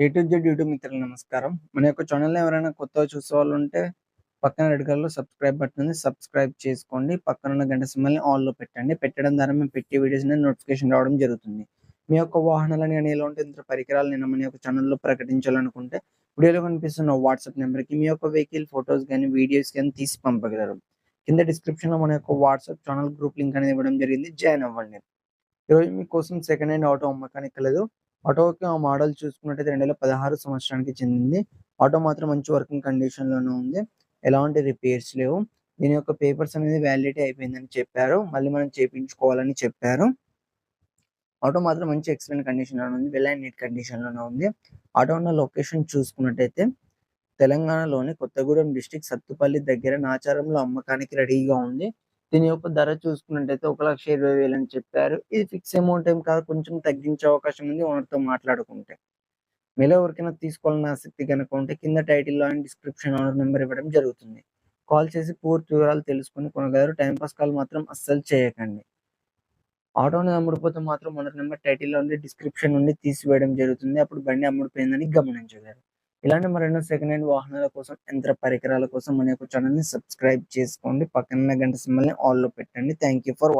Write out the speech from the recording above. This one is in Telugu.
ఏ టు జెడ్ యూట్యూబ్ మిత్రులు నమస్కారం. మన యొక్క ఛానల్ ఎవరైనా కొత్తగా చూసేవాళ్ళుంటే పక్కన రెడ్ కలర్‌లో సబ్స్క్రైబ్ బటన్ ఉంది. సబ్స్క్రైబ్ చేసుకోండి. పక్కన ఉన్న గంట సింబల్‌ని ఆల్‌లో పెట్టండి. పెట్టడం ద్వారా మేము పెట్టే వీడియోస్ అనేది నోటిఫికేషన్ రావడం జరుగుతుంది. మీ యొక్క వాహనాలని ఉంటే ఎలాంటి పరికరాలు నేను మన యొక్క ఛానల్లో ప్రకటించాలనుకుంటే వీడియోలో కనిపిస్తున్న వాట్సాప్ నెంబర్‌కి మీ యొక్క వెహికల్ ఫోటోస్ కానీ వీడియోస్ కానీ తీసి పంపగలరు. కింద డిస్క్రిప్షన్‌లో మన యొక్క వాట్సాప్ ఛానల్ గ్రూప్ లింక్ అనేది ఇవ్వడం జరిగింది. జాయిన్ అవ్వండి. ఈరోజు మీకోసం సెకండ్ హ్యాండ్ ఆటో అమ్మకానికి లేదు ఆటోకి ఆ మోడల్ చూసుకున్నట్టయితే 2016 సంవత్సరానికి చెందింది. ఆటో మాత్రం మంచి వర్కింగ్ కండిషన్లోనే ఉంది. ఎలాంటి రిపేర్స్ లేవు. దీని యొక్క పేపర్స్ అనేది వ్యాలిడిటీ అయిపోయిందని చెప్పారు. మళ్ళీ మనం చేపించుకోవాలని చెప్పారు. ఆటో మాత్రం మంచి ఎక్సలెంట్ కండిషన్‌లోనే ఉంది. వెల్ అండ్ నీట్ కండిషన్‌లోనే ఉంది. ఆటో ఉన్న లొకేషన్ చూసుకున్నట్టయితే తెలంగాణలోని కొత్తగూడెం డిస్ట్రిక్ట్ సత్తుపల్లి దగ్గర నాచారంలో అమ్మకానికి రెడీగా ఉంది. దీని యొక్క ధర చూసుకున్నట్టయితే 1,20,000 అని చెప్పారు. ఇది ఫిక్స్ అమౌంట్ ఏం కాదు. కొంచెం తగ్గించే అవకాశం ఉంది ఓనర్‌తో మాట్లాడుకుంటే. మీలో ఎవరికైనా తీసుకోవాలని ఆసక్తి గనుక ఉంటే కింద టైటిల్‌లో అండ్ డిస్క్రిప్షన్ ఓనర్ నెంబర్ ఇవ్వడం జరుగుతుంది. కాల్ చేసి పూర్తి వివరాలు తెలుసుకొని కొనగలరు. టైంపాస్ పాస్ కాల్ మాత్రం అస్సలు చేయకండి. ఆటో అమ్ముడిపోతే మాత్రం ఓనర్ నెంబర్ టైటిల్‌లో ఉండి డిస్క్రిప్షన్ నుండి తీసివేయడం జరుగుతుంది. అప్పుడు బండి అమ్ముడిపోయిందని గమనించగలరు. ఇలాంటి మరెన్నో సెకండ్ హ్యాండ్ వాహనాల కోసం, యంత్ర పరికరాల కోసం మన యొక్క ఛానెల్‌ని సబ్స్క్రైబ్ చేసుకోండి. పక్కన గంట సింబల్‌ని ఆల్‌లో పెట్టండి. Thank you for